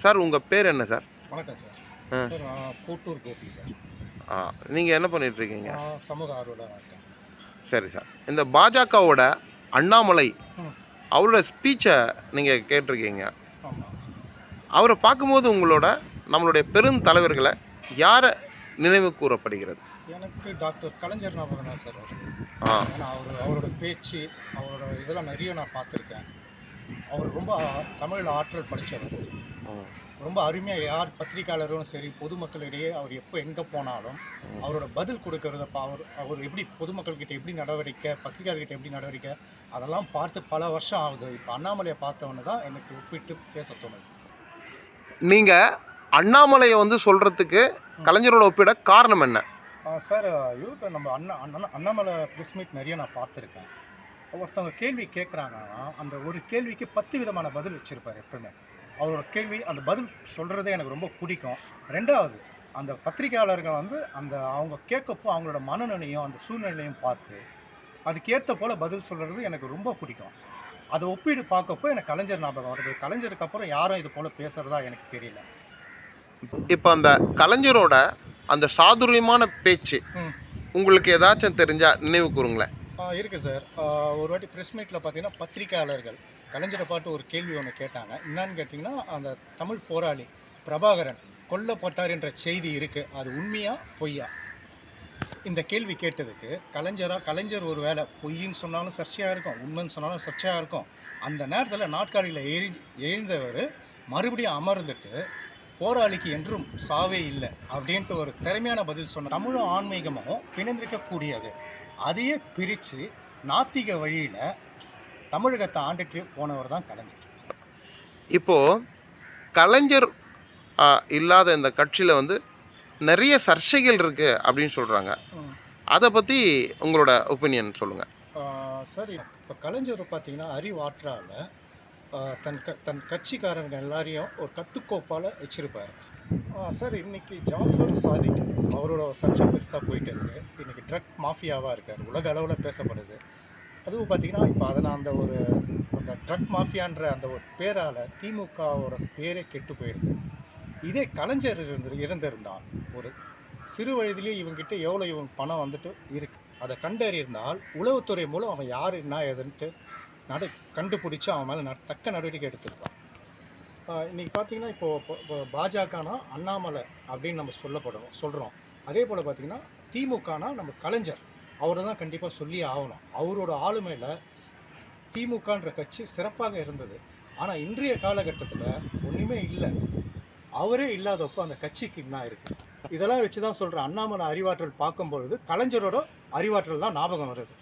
Sir உங்கள் பேர் என்ன சார்? வணக்கம் சார். கோட்டூர் கோபி சார். நீங்கள் என்ன பண்ணிட்டு இருக்கீங்க? நான் சமூக ஆர்வலராக இருக்கேன். சரி சார். இந்த பாஜகவோட அண்ணாமலை. அவரோட ஸ்பீச்சை நீங்கள் கேட்டிருக்கீங்க. அவரை பார்க்கும்போது உங்களோட நம்மளுடைய பெருந்தலைவர்களை யாரை நினைவு கூறப்படுகிறது? எனக்கு டாக்டர் கலைஞர் ஞாபகம் தான் சார் அவர் அவரோட பேச்சு அவரோட இதெல்லாம் நிறைய நான் பார்த்துருக்கேன். அவர் ரொம்ப தமிழ் ஆற்றல் படித்தவர். ரொம்ப அருமையாக யார் பத்திரிக்கையாளரும் சரி பொதுமக்களிடையே அவர் எப்போ எங்கே போனாலும் அவரோட பதில் கொடுக்கறத அவர் அவர் எப்படி பொதுமக்கள்கிட்ட எப்படி நடவடிக்கை பத்திரிகையாளர்கிட்ட எப்படி நடவடிக்கை அதெல்லாம் பார்த்து பல வருஷம் ஆகுது. இப்போ அண்ணாமலையை பார்த்தவொன்னே தான் எனக்கு ஒப்பிட்டு பேச தோணுது. நீங்கள் அண்ணாமலையை வந்து சொல்கிறதுக்கு கலைஞரோட ஒப்பிட காரணம் என்ன? சார் இவருக்கு நம்ம அண்ணா அண்ணா அண்ணாமலை ப்ரெஸ் மீட் நிறைய நான் பார்த்துருக்கேன். ஒருத்தவங்க கேள்வி கேட்குறாங்கன்னா அந்த ஒரு கேள்விக்கு பத்து விதமான பதில் வச்சுருப்பார் எப்பவுமே. அவரோட கேள்வி அந்த பதில் சொல்கிறதே எனக்கு ரொம்ப பிடிக்கும். ரெண்டாவது அந்த பத்திரிகையாளர்கள் வந்து அந்த அவங்க கேட்கப்போ அவங்களோட மனநிலையும் அந்த சூழ்நிலையும் பார்த்து அதுக்கேற்ற போல் பதில் சொல்கிறது எனக்கு ரொம்ப பிடிக்கும். அதை ஒப்பீடு பார்க்கப்போ எனக்கு கலைஞர் ஞாபகம் வருது. கலைஞருக்கு அப்புறம் யாரும் இது போல் பேசுகிறதா எனக்கு தெரியல. இப்போ அந்த கலைஞரோட அந்த சாதுரியமான பேச்சு. உங்களுக்கு ஏதாச்சும் தெரிஞ்சால் நினைவு கூறுங்களேன். இருக்குது சார். ஒரு வாட்டி ப்ரெஸ் மீட்டில் பார்த்தீங்கன்னா பத்திரிக்கையாளர்கள் கலைஞரை பாட்டு ஒரு கேள்வி ஒன்று கேட்டாங்க. என்னன்னு கேட்டிங்கன்னா அந்த தமிழ் போராளி பிரபாகரன் கொல்லப்பட்டார் என்ற செய்தி இருக்குது அது உண்மையா பொய்யா? இந்த கேள்வி கேட்டதுக்கு கலைஞராக கலைஞர் ஒரு வேளை பொய்ன்னு சொன்னாலும் சர்ச்சையாக இருக்கும் உண்மைன்னு சொன்னாலும் சர்ச்சையாக இருக்கும். அந்த நேரத்தில் நாட்காலியில் எரி எழுந்தவர் மறுபடியும் அமர்ந்துட்டு போராளிக்கு என்றும் சாவே இல்லை அப்படின்ட்டு ஒரு திறமையான பதில் சொன்ன தமிழும் ஆன்மீகமும் பிணைந்திருக்கக்கூடியது. அதையே பிரித்து நாத்திக வழியில் தமிழகத்தை ஆண்டுட்டு போனவர் தான் கலைஞர். இப்போது கலைஞர் இல்லாத இந்த கட்சியில் வந்து நிறைய சர்ச்சைகள் இருக்குது அப்படின்னு சொல்கிறாங்க அதை பற்றி உங்களோட ஒப்பீனியன் சொல்லுங்கள் சரி. இப்போ கலைஞர் பார்த்தீங்கன்னா அறிவாற்றால் தன் க தன் கட்சிக்காரங்க எல்லாரையும் ஒரு கட்டுக்கோப்பால் வச்சுருப்பார். சார் இன்னைக்கு ஜாஃபர் சாதிக் அவரோட சர்ச்சை பெருசாக போயிட்டு இருக்கு. இன்னைக்கு ட்ரக் மாஃபியாவாக இருக்கார். உலக அளவில் பேசப்படுது. அதுவும் பார்த்தீங்கன்னா இப்போ அதை நான் அந்த ஒரு அந்த ட்ரக் மாஃபியான்ற அந்த ஒரு பேரால் திமுகவோட பேரே கெட்டு போயிருக்கு. இதே கலைஞர் இருந்து இருந்திருந்தால் ஒரு சிறு வயதிலேயே இவங்கிட்ட எவ்வளோ இவங்க பணம் வந்துட்டு இருக்கு. அதை கண்டறிந்தால் உளவுத்துறை மூலம் அவன் யார் என்ன ஏதுன்ட்டு நட கண்டுபிடிச்சி அவன் மேலே தக்க நடவடிக்கை எடுத்திருக்கான் இன்றைக்கி பார்த்தீங்கன்னா இப்போ இப்போ- பாஜகனா அண்ணாமலை அப்படின்னு நம்ம சொல்லப்படுறோம் சொல்கிறோம் அதே போல் பார்த்தீங்கன்னா திமுகனா நம்ம கலைஞர் அவரை தான் கண்டிப்பாக சொல்லி ஆகணும். அவரோட ஆளுமையில் திமுகன்ற கட்சி சிறப்பாக இருந்தது. ஆனால் இன்றைய காலகட்டத்தில் ஒன்றுமே இல்லை. அவரே இல்லாதப்போ அந்த கட்சிக்கு என்ன இருக்குது இதெல்லாம் வச்சு தான் சொல்கிறேன் அண்ணாமலை அறிவாற்றல் பார்க்கும்பொழுது கலைஞரோட அறிவாற்றல் தான் ஞாபகம் வருது.